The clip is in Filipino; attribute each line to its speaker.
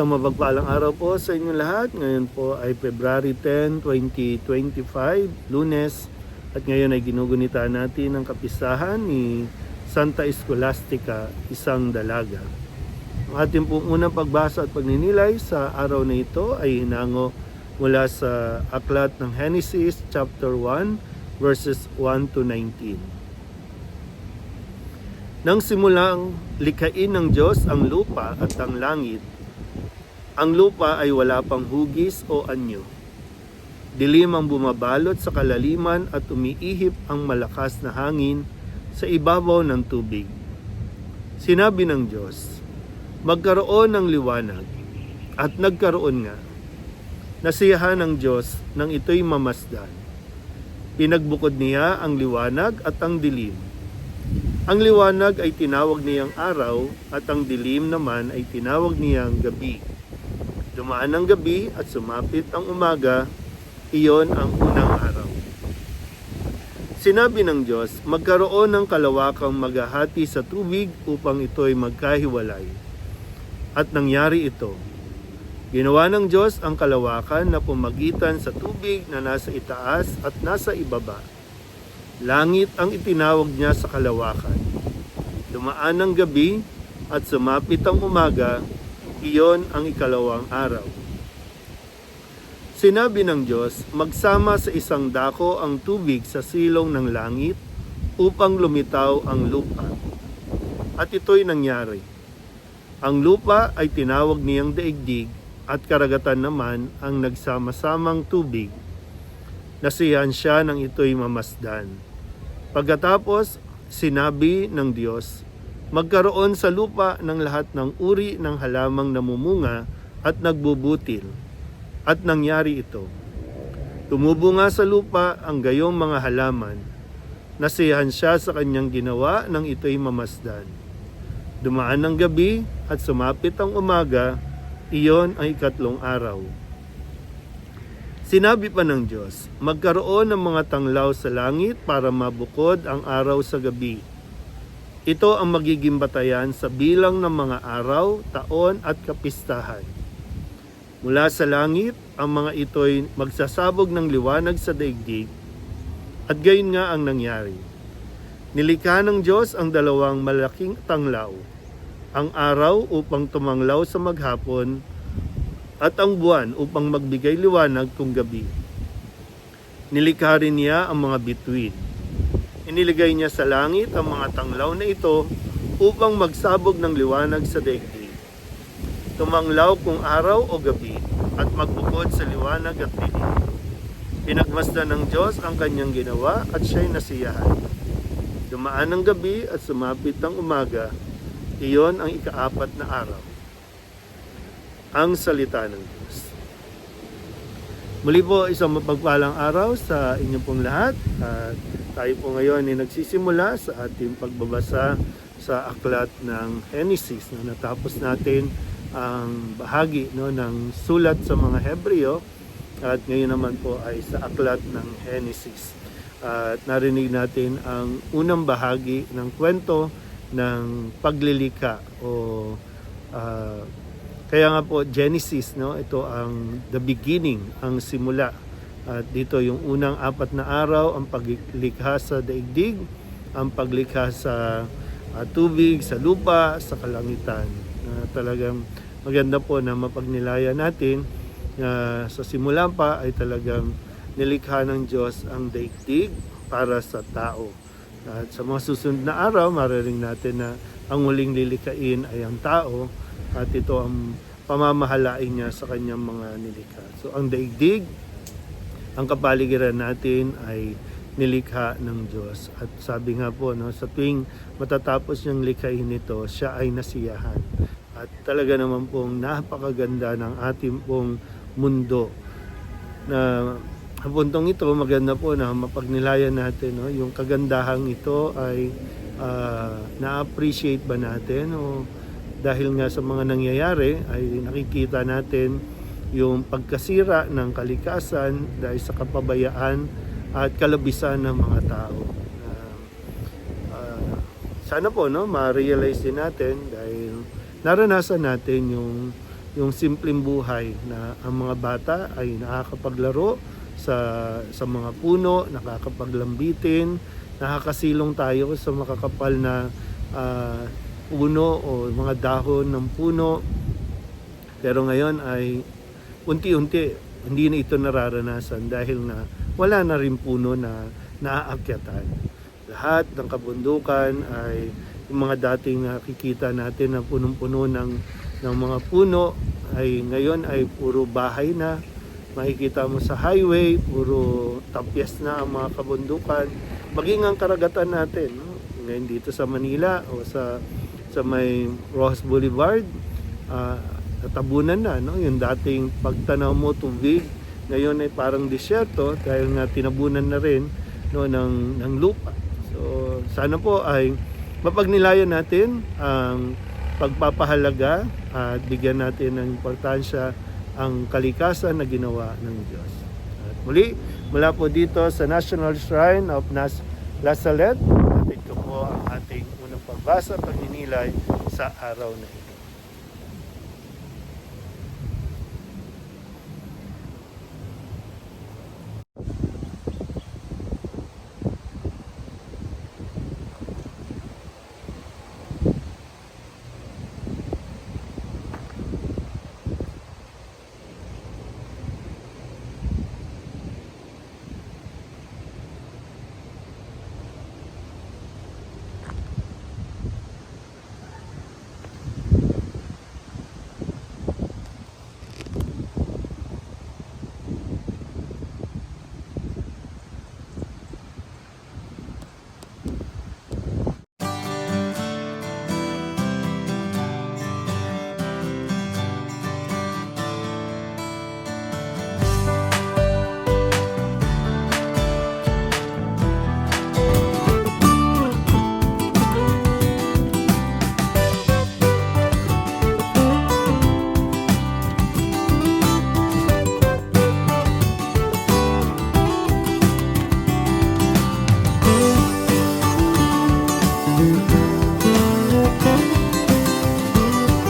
Speaker 1: Isang mapagpalang araw po sa inyo lahat. Ngayon po ay February 10, 2025, lunes. At ngayon ay ginugunita natin ang kapistahan ni Santa Escolastica, isang dalaga. Ang ating po unang pagbasa at pagninilay sa araw na ito ay hinango mula sa aklat ng Genesis chapter 1 verses 1 to 19. Nang simulang likain ng Diyos ang lupa at ang langit, ang lupa ay wala pang hugis o anyo. Dilim ang bumabalot sa kalaliman at umiihip ang malakas na hangin sa ibabaw ng tubig. Sinabi ng Diyos, magkaroon ng liwanag, at nagkaroon nga. Nasiyahan ng Diyos nang ito'y mamasdan. Pinagbukod niya ang liwanag at ang dilim. Ang liwanag ay tinawag niyang araw at ang dilim naman ay tinawag niyang gabi. Dumaan ang gabi at sumapit ang umaga, iyon ang unang araw. Sinabi ng Diyos, magkaroon ng kalawakang maghahati sa tubig upang ito'y magkahiwalay. At nangyari ito. Ginawa ng Diyos ang kalawakan na pumagitan sa tubig na nasa itaas at nasa ibaba. Langit ang itinawag niya sa kalawakan. Dumaan ang gabi at sumapit ang umaga, iyon ang ikalawang araw. Sinabi ng Diyos, magsama sa isang dako ang tubig sa silong ng langit upang lumitaw ang lupa. At ito'y nangyari. Ang lupa ay tinawag niyang daigdig at karagatan naman ang nagsama-samang tubig. Nasiyahan siya nang ito'y mamasdan. Pagkatapos, sinabi ng Diyos, magkaroon sa lupa ng lahat ng uri ng halamang namumunga at nagbubutil. At nangyari ito. Tumubo nga sa lupa ang gayong mga halaman. Nasiyahan siya sa kanyang ginawa nang ito'y mamasdan. Dumaan ang gabi at sumapit ang umaga, iyon ang ikatlong araw. Sinabi pa ng Diyos, magkaroon ng mga tanglaw sa langit para mabukod ang araw sa gabi. Ito ang magiging batayan sa bilang ng mga araw, taon at kapistahan. Mula sa langit, ang mga ito'y magsasabog ng liwanag sa daigdig, at gayon nga ang nangyari. Nilikha ng Diyos ang dalawang malaking tanglaw, ang araw upang tumanglaw sa maghapon, at ang buwan upang magbigay liwanag kung gabi. Nilikha rin niya ang mga bituin. Iniligay niya sa langit ang mga tanglaw na ito upang magsabog ng liwanag sa daigdig tumanglaw kung araw o gabi at magbukod sa liwanag at dilim. Pinagmasdan ng Diyos ang kanyang ginawa at siya'y nasiyahan. Dumaan ang gabi at sumapit ang umaga, iyon ang ikaapat na araw. Ang salita ng Diyos. Muli po isang mapagpalang araw sa inyong pong lahat. At tayo po ngayon ay nagsisimula sa ating pagbabasa sa aklat ng Genesis na natapos natin ang bahagi no, ng sulat sa mga Hebreo at ngayon naman po ay sa aklat ng Genesis. At narinig natin ang unang bahagi ng kwento ng paglilika o ah, kaya nga po Genesis no? Ito ang the beginning ang simula at dito yung unang apat na araw ang paglikha sa daigdig ang paglikha sa ah, tubig sa lupa sa kalangitan na talagang maganda po na mapagnilayan natin na sa simula pa ay talagang nilikha ng Diyos ang daigdig para sa tao. At sa mga susunod na araw, mariring natin na ang muling lilikain ay ang tao at ito ang pamamahalain niya sa kanyang mga nilikha. So ang daigdig, ang kapaligiran natin ay nilikha ng Diyos. At sabi nga po, no, sa tuwing matatapos niyang likhain ito, siya ay nasiyahan. At talaga naman pong napakaganda ng ating pong mundo. Na puntong ito, maganda po na mapagnilayan natin. No? Yung kagandahang ito ay ah, na-appreciate ba natin? O dahil nga sa mga nangyayari ay nakikita natin yung pagkasira ng kalikasan dahil sa kapabayaan at kalabisan ng mga tao. Ah, ah, sana po no, ma-realize din natin dahil naranasan natin yung yung simpleng buhay na ang mga bata ay nakakapaglaro sa sa mga puno, nakakapaglambitin, nakakasilong tayo sa makakapal na ah, puno o mga dahon ng puno. Pero ngayon ay unti-unti hindi na ito nararanasan dahil na wala na rin puno na naaakyatan. Lahat ng kabundukan ay yung mga dating nakikita natin na punong-puno ng, ng mga puno ay ngayon ay puro bahay na. Makikita mo sa highway, puro tapyas na ang mga kabundukan. Maging ang karagatan natin, no? ngayon dito sa Manila o sa sa may Rojas Boulevard, ah, natabunan na no? Yung dating pagtanaw mo tubig. Ngayon ay parang disyerto dahil nga tinabunan na rin no ng ng lupa. So sana po ay mapagnilayan natin ang pagpapahalaga at bigyan natin ng importansya ang kalikasan na ginawa ng Diyos. At muli mula po dito sa National Shrine of Nas La Salette ito po ang ating unang pagbasa pagninilay sa araw na ito